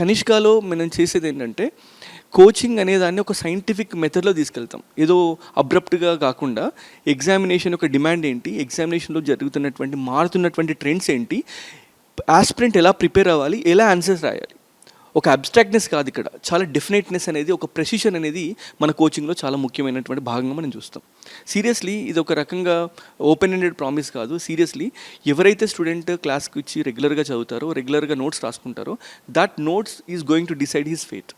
కనిష్కాలో మనం చేసేది ఏంటంటే కోచింగ్ అనేదాన్ని ఒక సైంటిఫిక్ మెథడ్లో తీసుకెళ్తాం. ఏదో అబ్రప్ట్గా కాకుండా ఎగ్జామినేషన్ యొక్క డిమాండ్ ఏంటి ఎగ్జామినేషన్లో జరుగుతున్నటువంటి మారుతున్నటువంటి ట్రెండ్స్ ఏంటి ఆస్పిరెంట్ ఎలా ప్రిపేర్ అవ్వాలి ఎలా ఆన్సర్స్ రాయాలి. ఒక అబ్స్ట్రాక్ట్నెస్ కాదు ఇక్కడ. చాలా డెఫినెట్నెస్ అనేది ఒక ప్రెసిషన్ అనేది మన కోచింగ్లో చాలా ముఖ్యమైనటువంటి భాగంగా మనం చూస్తాం. సీరియస్లీ ఇది ఒక రకంగా ఓపెన్ ఎండెడ్ ప్రామిస్ కాదు. సీరియస్లీ ఎవరైతే స్టూడెంట్ క్లాస్కి వచ్చి రెగ్యులర్గా చదువుతారో రెగ్యులర్గా notes రాసుకుంటారో that notes is going to decide his fate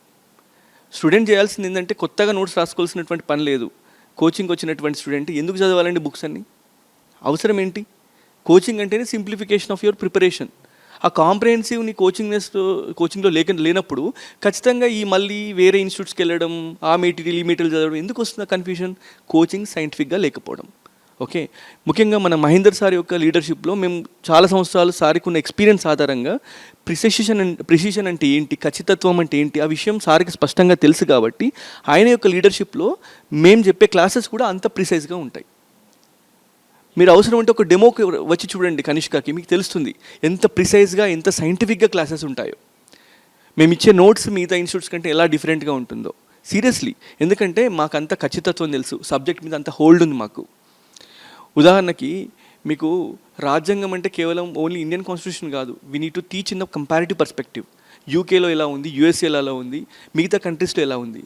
student చేయాల్సింది ఏంటంటే కొత్తగా నోట్స్ రాసుకోవాల్సినటువంటి పని లేదు. కోచింగ్ వచ్చినటువంటి స్టూడెంట్ ఎందుకు చదవాలండి బుక్స్ అన్ని? అవసరం ఏంటి? కోచింగ్ అంటేనే సింప్లిఫికేషన్ ఆఫ్ యువర్ ప్రిపరేషన్ ఆ కాంప్రహెన్సివ్ నీ కోచింగ్నెస్ కోచింగ్లో లేక లేనప్పుడు ఖచ్చితంగా ఈ మళ్ళీ వేరే ఇన్స్టిట్యూట్స్కి వెళ్ళడం ఆ మెటీరియల్ ఈ మెటీరియల్ చదవడం ఎందుకు వస్తుంది కన్ఫ్యూజన్ కోచింగ్ సైంటిఫిక్గా లేకపోవడం. ఓకే? ముఖ్యంగా మన మహేందర్ సార్ యొక్క లీడర్షిప్లో మేము చాలా సంవత్సరాలు సార్కి ఉన్న ఎక్స్పీరియన్స్ ఆధారంగా ప్రిసిషన్ ప్రిసిషన్ అంటే ఏంటి? ఖచ్చితత్వం అంటే ఏంటి? ఆ విషయం సార్కి స్పష్టంగా తెలుసు కాబట్టి ఆయన యొక్క లీడర్షిప్లో మేము చెప్పే క్లాసెస్ కూడా అంత ప్రిసైజ్గా ఉంటాయి. మీరు అవసరం అంటే ఒక డెమోకి వచ్చి చూడండి కనిష్కకి మీకు తెలుస్తుంది ఎంత ప్రిసైజ్గా ఎంత సైంటిఫిక్గా క్లాసెస్ ఉంటాయో. మేము ఇచ్చే నోట్స్ మిగతా ఇన్స్టిట్యూట్స్ కంటే ఎలా డిఫరెంట్గా ఉంటుందో. సీరియస్లీ ఎందుకంటే మాకు అంత ఖచ్చితత్వం తెలుసు సబ్జెక్ట్ మీద అంత హోల్డ్ ఉంది మాకు. ఉదాహరణకి మీకు రాజ్యాంగం అంటే కేవలం ఓన్లీ ఇండియన్ కాన్స్టిట్యూషన్ కాదు we need to teach in the comparative perspective యూకేలో ఎలా ఉంది యూఎస్ఏలో ఎలా ఉంది మిగతా కంట్రీస్లో ఎలా ఉంది.